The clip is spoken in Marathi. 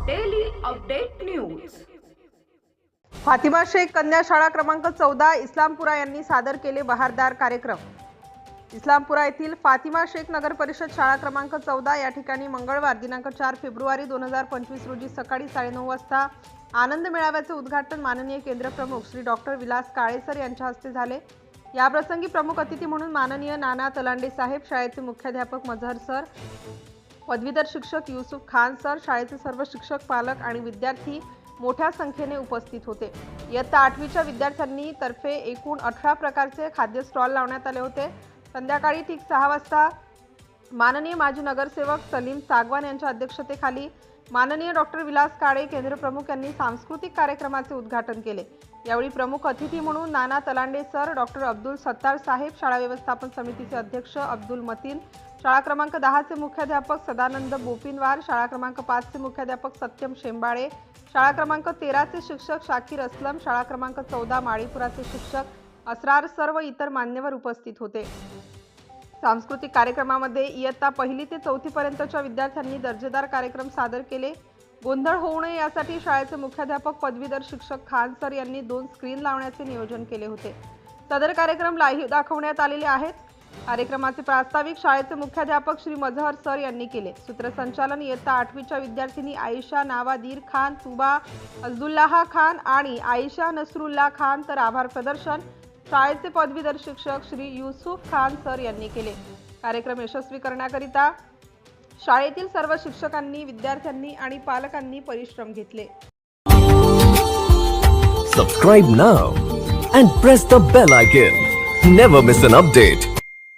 Update news. फातिमा शेख कन्या शाळा क्रमांक चौदा इस्लामपुरा यांनी सादर केले बहारदार कार्यक्रम. इस्लामपुरा येथील फातिमा शेख नगर परिषद शाळा क्रमांक चौदा या ठिकाणी मंगळवार दिनांक चार फेब्रुवारी दोन हजार पंचवीस रोजी सकाळी साडेनऊ वाजता आनंद मेळाव्याचे उद्घाटन माननीय केंद्रप्रमुख श्री डॉक्टर विलास काळेसर यांच्या हस्ते झाले. याप्रसंगी प्रमुख अतिथी म्हणून माननीय नाना तलांडे साहेब शाळेचे मुख्याध्यापक मझहर सर पदवीधर शिक्षक युसुफ खान सर शाळेचे सर्व शिक्षक पालक आणि विद्यार्थी मोठ्या संख्येने उपस्थित होते. इयत्ता आठवीच्या विद्यार्थ्यांनी तर्फे एकूण अठरा प्रकारचे खाद्य स्टॉल लावण्यात आले होते. संध्याकाळी ठीक सहा वाजता माननीय माजी नगरसेवक सलीम सागवान यांच्या अध्यक्षतेखाली माननीय डॉक्टर विलास काळे केंद्र प्रमुख यांनी सांस्कृतिक कार्यक्रमाचे उद्घाटन केले. यावेळी प्रमुख अतिथी म्हणून नाना तलांडे सर डॉक्टर अब्दुल सत्तार साहेब शाळा व्यवस्थापन समितीचे अध्यक्ष अब्दुल मतीन शाळा क्रमांक दहाचे मुख्याध्यापक सदानंद बोपिनवार शाळा क्रमांक पाचचे मुख्याध्यापक सत्यम शेंबाळे शाळा क्रमांक तेराचे शिक्षक शाकीर असलम शाळा क्रमांक चौदा माळीपुराचे शिक्षक असरार सर्व इतर मान्यवर उपस्थित होते. सांस्कृतिक कार्यक्रमामध्ये इयत्ता पहिली ते चौथीपर्यंतच्या विद्यार्थ्यांनी दर्जेदार कार्यक्रम सादर केले. गोंधळ होऊ नये यासाठी शाळेचे मुख्याध्यापक पदवीधर शिक्षक खान सर यांनी दोन स्क्रीन लावण्याचे नियोजन केले होते. सदर कार्यक्रम लाईव्ह दाखवण्यात आलेले आहेत. कार्यक्रमाचे प्रास्ताविक शाळेचे मुख्याध्यापक श्री मझहर सर यांनी केले. सूत्रसंचालन इयत्ता आठवीच्या विद्यार्थिनी आयशा नावादीर खान तुबा अजदुल्लाहा खान आणि आयशा नसरुल्ला खान तर आभार प्रदर्शन शाळेचे पदवीधर शिक्षक श्री युसुफ खान सर यांनी केले. कार्यक्रम यशस्वी करण्याकरिता शाळेतील सर्व शिक्षकांनी विद्यार्थ्यांनी आणि पालकांनी परिश्रम घेतले. Subscribe now and press the bell icon never miss an update